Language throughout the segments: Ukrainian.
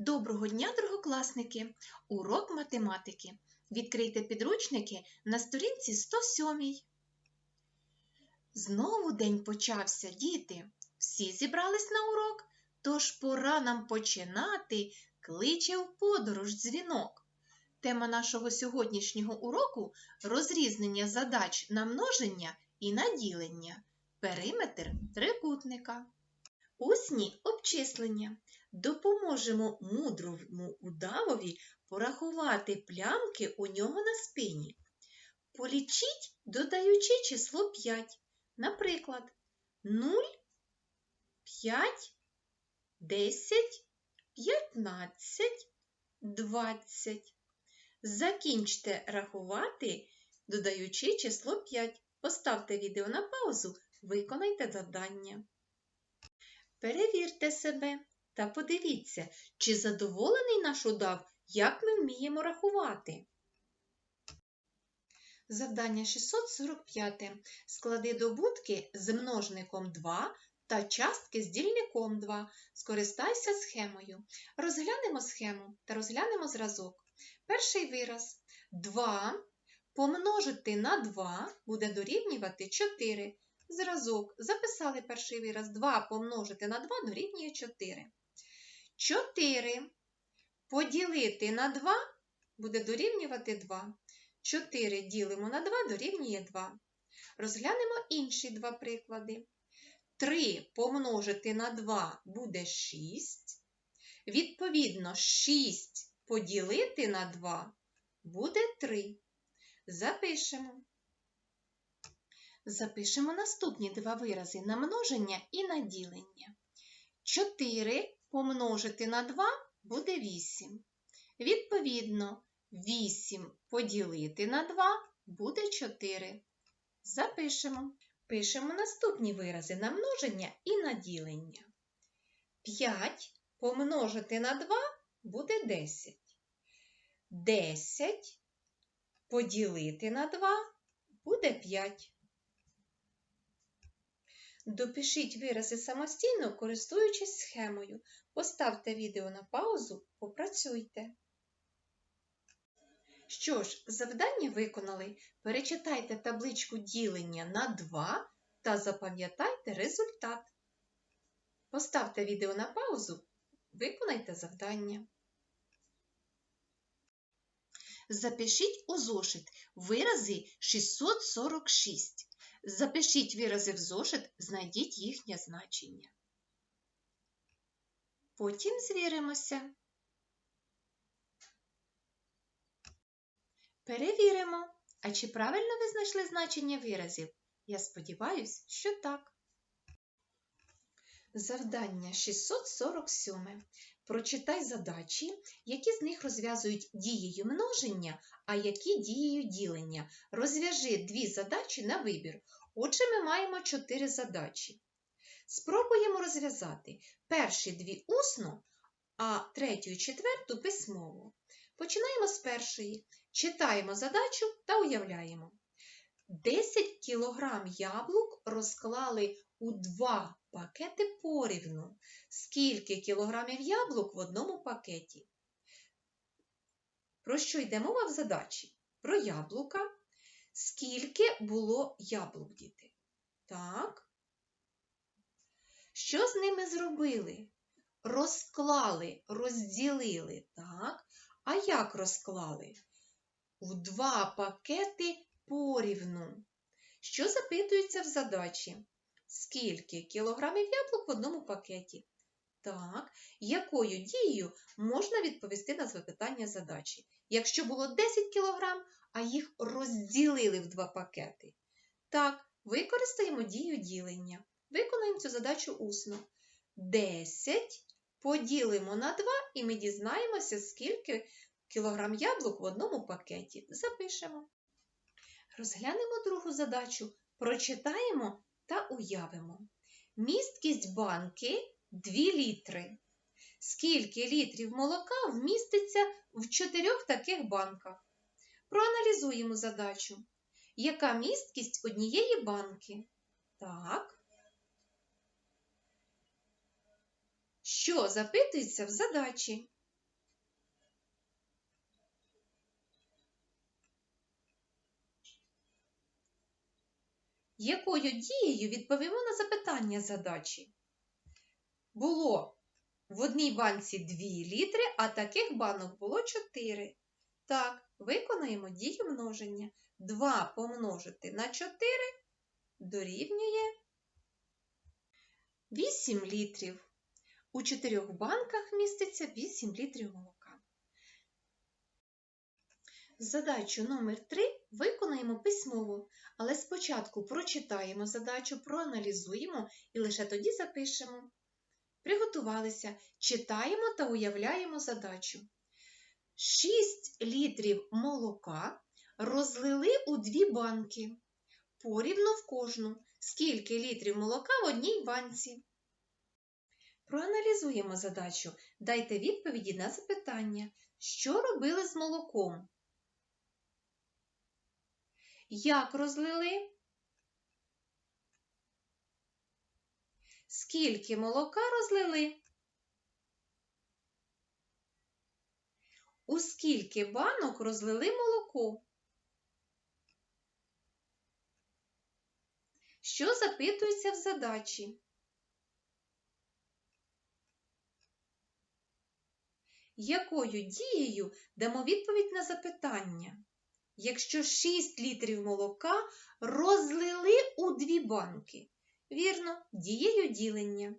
Доброго дня, другокласники! Урок математики. Відкрийте підручники на сторінці 107. Знову день почався, діти. Всі зібрались на урок, тож пора нам починати кличе в подорож дзвінок. Тема нашого сьогоднішнього уроку розрізнення задач на множення і на ділення. Периметр трикутника. Усні обчислення. Допоможемо мудрому удавові порахувати плямки у нього на спині. Полічіть, додаючи число 5. Наприклад, 0, 5, 10, 15, 20. Закінчте рахувати, додаючи число 5. Поставте відео на паузу, виконайте завдання. Перевірте себе та подивіться, чи задоволений наш удав, як ми вміємо рахувати. Завдання 645. Склади добутки з множником 2 та частки з дільником 2. Скористайся схемою. Розглянемо схему та розглянемо зразок. Перший вираз 2 помножити на 2 буде дорівнювати 4. Зразок. Записали перший вираз. 2 помножити на 2 дорівнює 4. 4 поділити на 2 буде дорівнювати 2. 4 ділимо на 2 дорівнює 2. Розглянемо інші два приклади. 3 помножити на 2 буде 6. Відповідно, 6 поділити на 2 буде 3. Запишемо. Запишемо наступні два вирази на множення і на ділення. 4 помножити на 2 буде 8. Відповідно, 8 поділити на 2 буде 4. Запишемо. Пишемо наступні вирази на множення і на ділення. 5 помножити на 2 буде 10. 10 поділити на 2 буде 5. Допишіть вирази самостійно, користуючись схемою. Поставте відео на паузу, попрацюйте. Що ж, завдання виконали. Перечитайте табличку ділення на 2 та запам'ятайте результат. Поставте відео на паузу, виконайте завдання. Запишіть у зошит вирази 646. Запишіть вирази в зошит, знайдіть їхнє значення. Потім звіримося. Перевіримо, а чи правильно ви знайшли значення виразів? Я сподіваюся, що так. Завдання 647. Прочитай задачі, які з них розв'язують дією множення, а які дією ділення. Розв'яжи дві задачі на вибір. Отже, ми маємо чотири задачі. Спробуємо розв'язати перші дві усно, а третю і четверту письмово. Починаємо з першої. Читаємо задачу та уявляємо. 10 кг яблук розклали у два пакети порівну. Скільки кілограмів яблук в одному пакеті? Про що йде мова в задачі? Про яблука. Скільки було яблук, діти? Так. Що з ними зробили? Розклали, розділили, так? А як розклали? В два пакети порівну. Що запитується в задачі? Скільки кілограмів яблук в одному пакеті? Так, якою дією можна відповісти на запитання задачі? Якщо було 10 кілограм, а їх розділили в два пакети. Так, використаємо дію ділення. Виконаємо цю задачу усно. 10 поділимо на 2 і ми дізнаємося, скільки кілограм яблук в одному пакеті. Запишемо. Розглянемо другу задачу, прочитаємо та уявимо. Місткість банки 2 літри. Скільки літрів молока вміститься в чотирьох таких банках? Проаналізуємо задачу. Яка місткість однієї банки? Так. Що запитується в задачі? Якою дією відповімо на запитання задачі? Було в одній банці 2 літри, а таких банок було 4. Так, виконаємо дію множення. 2 помножити на 4 дорівнює 8 літрів. У чотирьох банках міститься 8 літрів молока. Задачу номер 3 виконаємо письмово, але спочатку прочитаємо задачу, проаналізуємо і лише тоді запишемо. Приготувалися, читаємо та уявляємо задачу. 6 літрів молока розлили у дві банки, порівну в кожну. Скільки літрів молока в одній банці? Проаналізуємо задачу. Дайте відповіді на запитання. Що робили з молоком? Як розлили? Скільки молока розлили? У скільки банок розлили молоко? Що запитується в задачі? Якою дією дамо відповідь на запитання? Якщо 6 літрів молока розлили у дві банки? Вірно, дією ділення.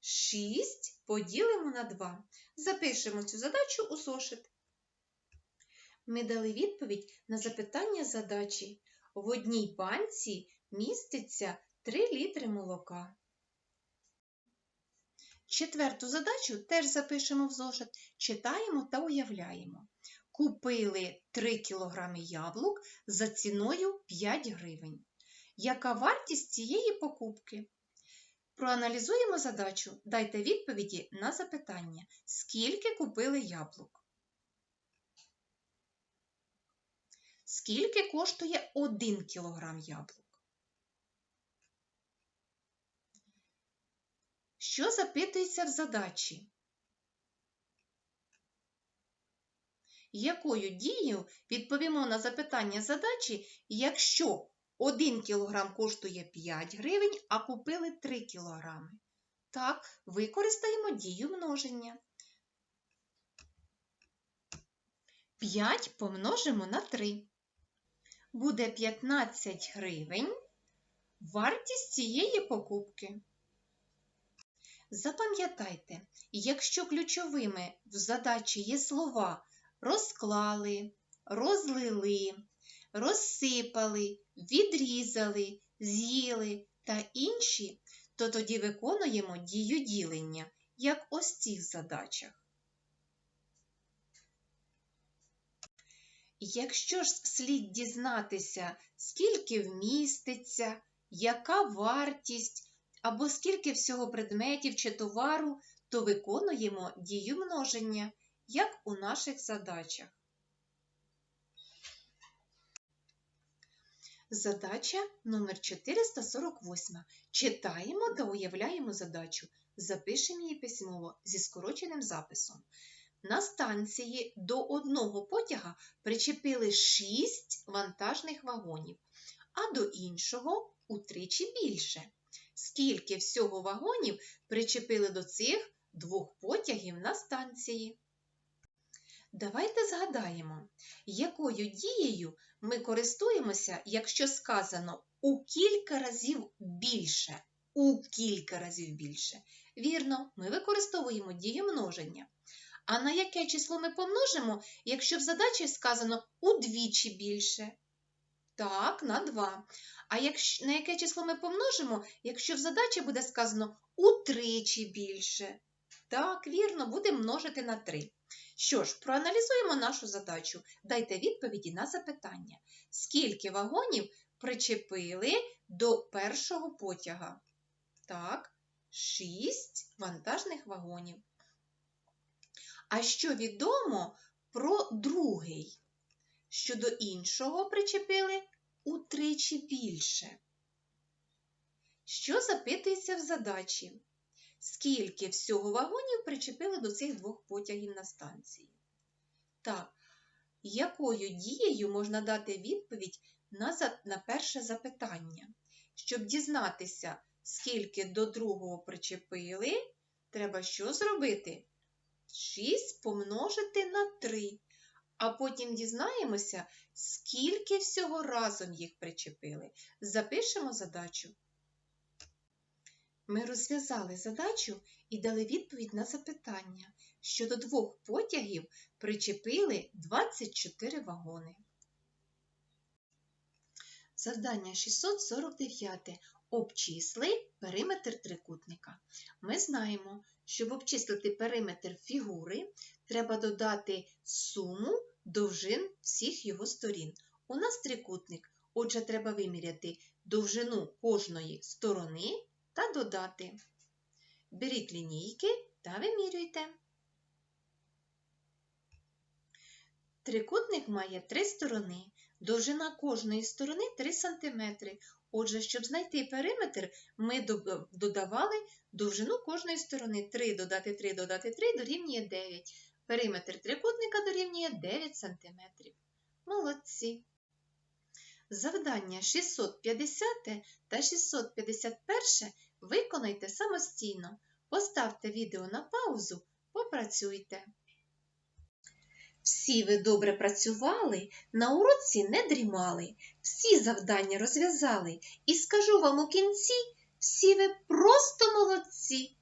6 поділимо на 2. Запишемо цю задачу у зошит. Ми дали відповідь на запитання задачі. В одній банці міститься 3 літри молока. Четверту задачу теж запишемо в зошит, читаємо та уявляємо. Купили 3 кг яблук за ціною 5 гривень. Яка вартість цієї покупки? Проаналізуємо задачу. Дайте відповіді на запитання. Скільки купили яблук? Скільки коштує 1 кг яблук? Що запитується в задачі? Якою дією відповімо на запитання задачі, якщо 1 кг коштує 5 гривень, а купили 3 кг? Так, використаємо дію множення. 5 помножимо на 3. Буде 15 гривень вартість цієї покупки. Запам'ятайте, якщо ключовими в задачі є слова розклали, розлили, розсипали, відрізали, з'їли та інші, то тоді виконуємо дію ділення, як ось цих задачах. Якщо ж слід дізнатися, скільки вміститься, яка вартість, або скільки всього предметів чи товару, то виконуємо дію множення, як у наших задачах. Задача номер 448. Читаємо та уявляємо задачу. Запишемо її письмово зі скороченим записом. На станції до одного потяга причепили 6 вантажних вагонів, а до іншого утричі більше. Скільки всього вагонів причепили до цих двох потягів на станції? Давайте згадаємо, якою дією ми користуємося, якщо сказано у кілька разів більше. У кілька разів більше. Вірно, ми використовуємо дію множення. А на яке число ми помножимо, якщо в задачі сказано удвічі більше? Так, на 2. А якщо, на яке число ми помножимо, якщо в задачі буде сказано утричі більше? Так, вірно, будемо множити на 3. Що ж, проаналізуємо нашу задачу. Дайте відповіді на запитання. Скільки вагонів причепили до першого потяга? Так, 6 вантажних вагонів. А що відомо про другий? Що до іншого причепили утричі більше. Що запитується в задачі? Скільки всього вагонів причепили до цих двох потягів на станції? Так, якою дією можна дати відповідь на, за- на перше запитання. Щоб дізнатися, скільки до другого причепили, треба що зробити? 6 помножити на 3. А потім дізнаємося, скільки всього разом їх причепили. Запишемо задачу. Ми розв'язали задачу і дали відповідь на запитання, що до двох потягів причепили 24 вагони. Завдання 649. Обчисли периметр трикутника. Ми знаємо, щоб обчислити периметр фігури, треба додати суму довжин всіх його сторін. У нас трикутник, отже, треба виміряти довжину кожної сторони та додати. Беріть лінійки та вимірюйте. Трикутник має три сторони. Довжина кожної сторони 3 см. Отже, щоб знайти периметр, ми додавали довжину кожної сторони. 3 додати 3 додати 3 дорівнює 9. Периметр трикутника дорівнює 9 см. Молодці. Завдання 650 та 651 виконайте самостійно. Поставте відео на паузу, попрацюйте. Всі ви добре працювали, на уроці не дрімали, всі завдання розв'язали, і скажу вам у кінці, всі ви просто молодці.